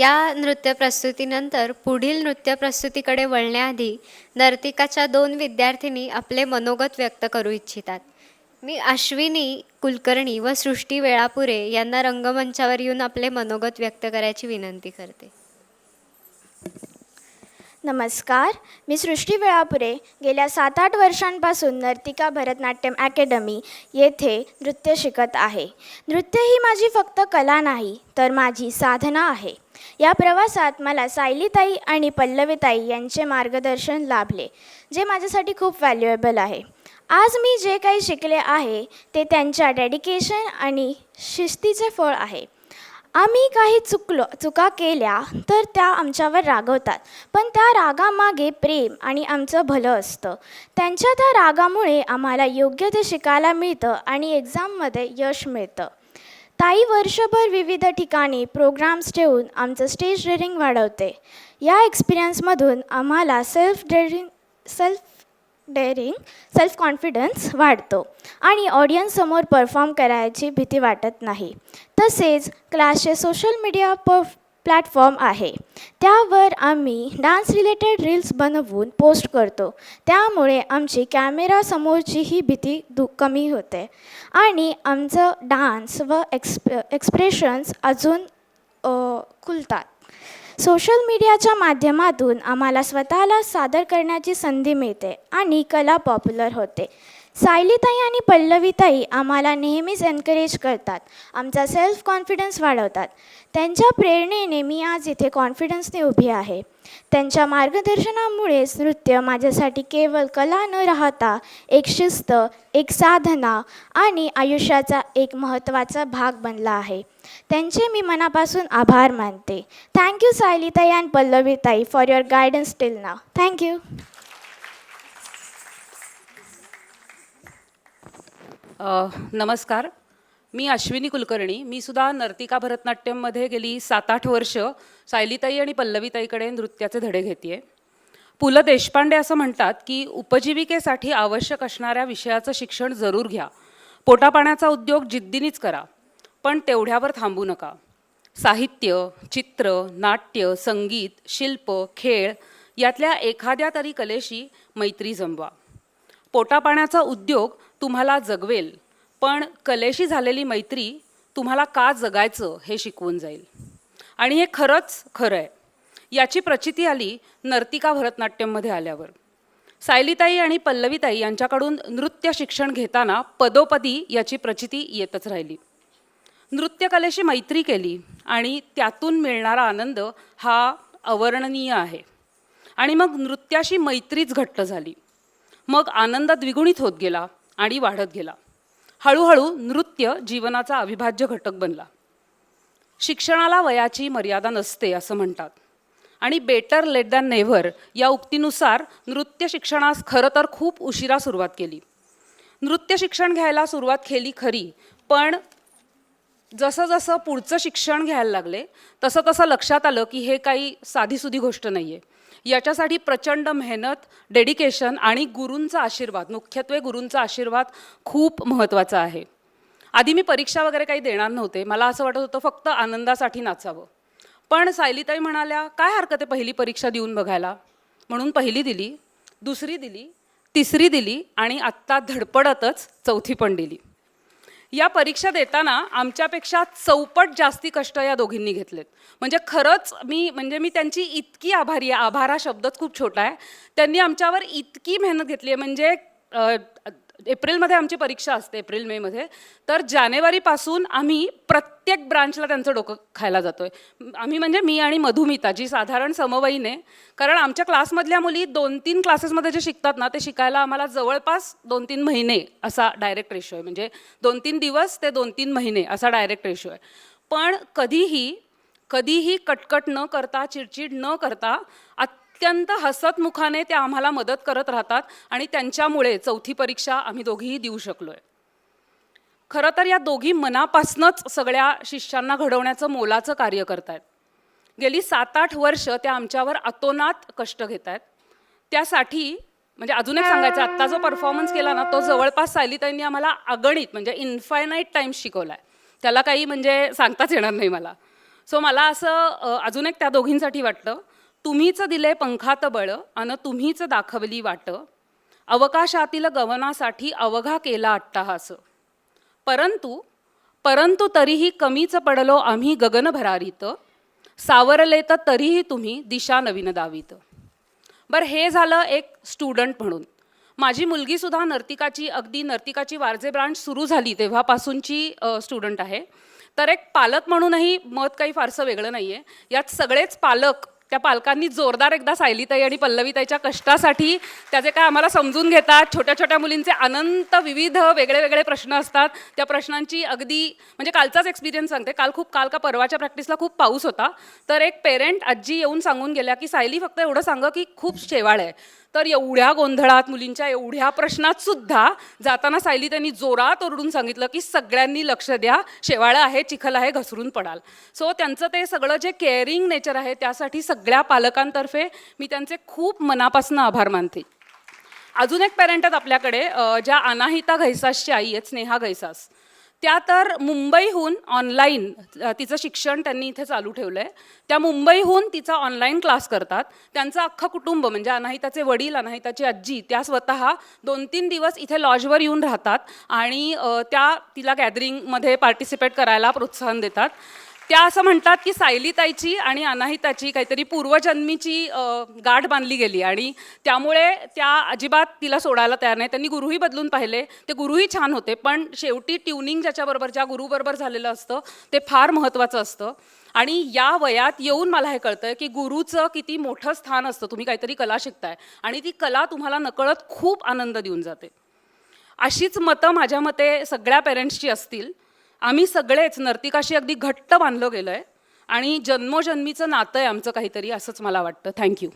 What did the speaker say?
या नृत्य प्रस्तुतीनंतर पुढील नृत्य प्रस्तुतीकडे वळण्याआधी नर्तिकाच्या दोन विद्यार्थिनी आपले मनोगत व्यक्त करू इच्छितात. मी अश्विनी कुलकर्णी व सृष्टी वेळापुरे यांना रंगमंचावर येऊन आपले मनोगत व्यक्त करायची विनंती करते. नमस्कार. मी सृष्टी वेळापुरे गेल्या सात आठ वर्षांपासून नर्तिका भरतनाट्यम अकॅडमी येथे नृत्य शिकत आहे. नृत्य ही माझी फक्त कला नाही तर माझी साधना आहे. या प्रवासात मला सायलीताई आणि पल्लवीताई यांचे मार्गदर्शन लाभले जे माझ्यासाठी खूप व्हॅल्युएबल आहे. आज मी जे काही शिकले आहे ते त्यांच्या डेडिकेशन आणि शिस्तीचे फळ आहे. आम्ही काही चुकलो चुका केल्या तर त्या आमच्यावर रागवतात. पण त्या रागामागे प्रेम आणि आमचं भलं असतं. त्यांच्या त्या रागामुळे आम्हाला योग्य ते शिकायला मिळतं आणि एक्झाममध्ये यश मिळतं. ताई वर्षभर विविध ठिकाणी प्रोग्राम्स ठेवून आमचं स्टेज डेअरिंग वाढवते. या एक्सपिरियन्समधून आम्हाला self daring self daring self confidence वाढतो आणि ऑडियन्ससमोर परफॉर्म करायची भीती वाटत नाही. तसेच क्लासचे सोशल मीडिया प प्लॅटफॉर्म आहे. त्यावर आम्ही डान्स रिलेटेड रील्स बनवून पोस्ट करतो. त्यामुळे आमची कॅमेरासमोरची ही भीती दु कमी होते. आणि आमचं डान्स व एक्सप एक्सप्रेशन्स अजून खुलतात. सोशल मीडियाच्या माध्यमातून आम्हाला स्वतःला सादर करण्याची संधी मिळते आणि कला पॉप्युलर होते. सायलीताई आणि पल्लवीताई आम्हाला नेहमीच एनकरेज करतात. आमचा सेल्फ कॉन्फिडन्स वाढवतात. त्यांच्या प्रेरणेने मी आज इथे कॉन्फिडन्सने उभी आहे. त्यांच्या मार्गदर्शनामुळेच नृत्य माझ्यासाठी केवळ कला न राहता एक शिस्त एक साधना आणि आयुष्याचा एक महत्त्वाचा भाग बनला आहे. त्यांचे मी मनापासून आभार मानते. थँक्यू सायलीताई and पल्लवीताई for your guidance till now thank you नमस्कार. मी अश्विनी कुलकर्णी. मी सुद्धा नर्तिका भरतनाट्यममध्ये गेली सात आठ वर्ष. सायलीताई आणि पल्लवीताईकडे नृत्याचे धडे घेते पु ल देशपांडे असं म्हणतात की उपजीविकेसाठी आवश्यक असणाऱ्या विषयाचं शिक्षण जरूर घ्या. पोटापाण्याचा उद्योग जिद्दीनीच करा. पण तेवढ्यावर थांबू नका. साहित्य चित्र नाट्य संगीत शिल्प खेळ यातल्या एखाद्या तरी कलेशी मैत्री जमवा. पोटापाण्याचा उद्योग तुम्हाला जगवेल पण कलेशी झालेली मैत्री तुम्हाला का जगायचं हे शिकवून जाईल. आणि हे खरंच खरं आहे. याची प्रचिती आली नर्तिका भरतनाट्यममध्ये आल्यावर. सायलीताई आणि पल्लवीताई यांच्याकडून नृत्य शिक्षण घेताना पदोपदी याची प्रचिती येतच राहिली. नृत्यकलेशी मैत्री केली आणि त्यातून मिळणारा आनंद हा अवर्णनीय आहे. आणि मग नृत्याशी मैत्रीच घट्ट झाली. मग आनंद द्विगुणित होत गेला आणि वाढत गेला. हळूहळू नृत्य जीवनाचा अविभाज्य घटक बनला. शिक्षणाला वयाची मर्यादा नसते असं म्हणतात. आणि बेटर लेट दॅन नेव्हर या उक्तीनुसार नृत्य शिक्षणास खरं तर खूप उशिरा सुरुवात केली. नृत्य शिक्षण घ्यायला सुरुवात केली खरी पण जसं जसं पुढचं शिक्षण घ्यायला लागले तसं तसं लक्षात आलं की हे काही साधीसुधी गोष्ट नाही आहे याच्यासाठी प्रचंड मेहनत डेडिकेशन आणि गुरूंचा आशीर्वाद मुख्यत्वे गुरूंचा आशीर्वाद खूप महत्त्वाचा आहे. आधी मी परीक्षा वगैरे काही देणार नव्हते. मला असं वाटत होतं फक्त आनंदासाठी नाचावं. पण सायलीताई म्हणाल्या काय हरकत आहे पहिली परीक्षा देऊन बघायला? म्हणून पहिली दिली दुसरी दिली तिसरी दिली आणि आत्ता धडपडतच चौथी पण दिली. या परीक्षा देताना आमच्यापेक्षा चौपट जास्ती कष्ट या दोघींनी घेतलेत. म्हणजे खरंच मी म्हणजे मी त्यांची इतकी आभारी आहे. आभार हा शब्दच खूप छोटा आहे. त्यांनी आमच्यावर इतकी मेहनत घेतली आहे. म्हणजे एप्रिलमध्ये आमची परीक्षा असते एप्रिल मेमध्ये. तर जानेवारीपासून आम्ही प्रत्येक ब्रांचला त्यांचं डोकं खायला जातोय. आम्ही म्हणजे मी आणि मधुमिता जी साधारण समवयीने कारण आमच्या क्लासमधल्या मुली दोन तीन क्लासेसमध्ये जे शिकतात ना ते शिकायला आम्हाला जवळपास दोन तीन महिने असा डायरेक्ट रेशो आहे. म्हणजे दोन तीन दिवस ते दोन तीन महिने असा डायरेक्ट रेशो आहे. पण कधीही कधीही कटकट न करता चिडचिड न करता अत्यंत हसतमुखाने त्या आम्हाला मदत करत राहतात आणि त्यांच्यामुळे चौथी परीक्षा आम्ही दोघीही देऊ शकलोय. खरं तर या दोघी मनापासूनच सगळ्या शिष्यांना घडवण्याचं मोलाचं कार्य करतायत. गेली सात आठ वर्ष त्या आमच्यावर अतोनात कष्ट घेत आहेत त्यासाठी म्हणजे अजून एक सांगायचं आत्ता जो परफॉर्मन्स केला ना तो जवळपास सायलीताईंनी आम्हाला अगणित म्हणजे इन्फायनाईट टाइम शिकवला आहे त्याला काही म्हणजे सांगताच येणार नाही मला. सो मला असं अजून एक त्या दोघींसाठी वाटतं तुम्हीच दिले पंखात बळ अन तुम्हीच दाखवली वाट. अवकाशातील गमनासाठी अवघा केला अट्टाहास. परंतु परंतु तरीही कमीच पडलो आम्ही गगनभरारीत. सावरले तर तरीही तुम्ही दिशा नवीन दावीत. बरं हे झालं एक स्टुडंट म्हणून. माझी मुलगीसुद्धा नर्तिकाची अगदी नर्तिकाची वारजे ब्रांच सुरू झाली तेव्हापासूनची स्टुडंट आहे. तर एक पालक म्हणूनही मत काही फारसं वेगळं नाही आहे यात सगळेच पालक त्या पालकांनी जोरदार एकदा सायलीताई आणि पल्लवीताईच्या कष्टासाठी त्याचे काय आम्हाला समजून घेतात. छोट्या छोट्या मुलींचे अनंत विविध वेगळे वेगळे प्रश्न असतात. त्या प्रश्नांची अगदी म्हणजे कालचाच एक्सपिरियन्स सांगते. काल खूप काल का परवाच्या प्रॅक्टिसला खूप पाऊस होता. तर एक पेरेंट आजी येऊन सांगून गेल्या की सायली फक्त एवढं सांग की खूप शेवाळ आहे. तर एवढ्या गोंधळात मुलींच्या एवढ्या प्रश्नात सुद्धा जाताना सायली त्यांनी जोरात ओरडून सांगितलं की सगळ्यांनी लक्ष द्या शेवाळं आहे चिखल आहे घसरून पडाल. सो त्यांचं ते सगळं जे केअरिंग नेचर आहे त्यासाठी सगळ्या पालकांतर्फे मी त्यांचे खूप मनापासून आभार मानते. अजून एक पेरेंट आहेत आपल्याकडे ज्या अनाहिता घैसासची आई आहेत स्नेहा घैसास. त्या तर मुंबईहून ऑनलाईन तिचं शिक्षण त्यांनी इथे चालू ठेवलं आहे त्या मुंबईहून तिचा ऑनलाईन क्लास करतात. त्यांचं अख्खं कुटुंब म्हणजे अनाहिताचे वडील अनाहिताची आजी त्या स्वतः दोन तीन दिवस इथे लॉजवर येऊन राहतात आणि त्या तिला गॅदरिंगमध्ये पार्टिसिपेट करायला प्रोत्साहन देतात. त्या असं म्हणतात की सायलीताईची आणि अनाहिताची काहीतरी पूर्वजन्मीची गाठ बांधली गेली आणि त्यामुळे त्या अजिबात तिला सोडायला तयार नाही. त्यांनी गुरुही बदलून पाहिले. ते गुरुही छान होते पण शेवटी ट्युनिंग ज्याच्याबरोबर ज्या गुरुबरोबर झालेलं असतं ते फार महत्त्वाचं असतं. आणि या वयात येऊन मला हे कळतं की गुरुचं किती मोठं स्थान असतं. तुम्ही काहीतरी कला शिकताय आणि ती कला तुम्हाला नकळत खूप आनंद देऊन जाते. अशीच मतं माझ्या मते सगळ्या पेरेंट्सची असतील. आम्ही सगळेच नर्तिकाशी अगदी घट्ट बांधलं गेलो आहे आणि जन्मोजन्मीचं नातं आहे आमचं काहीतरी असंच मला वाटतं. थँक्यू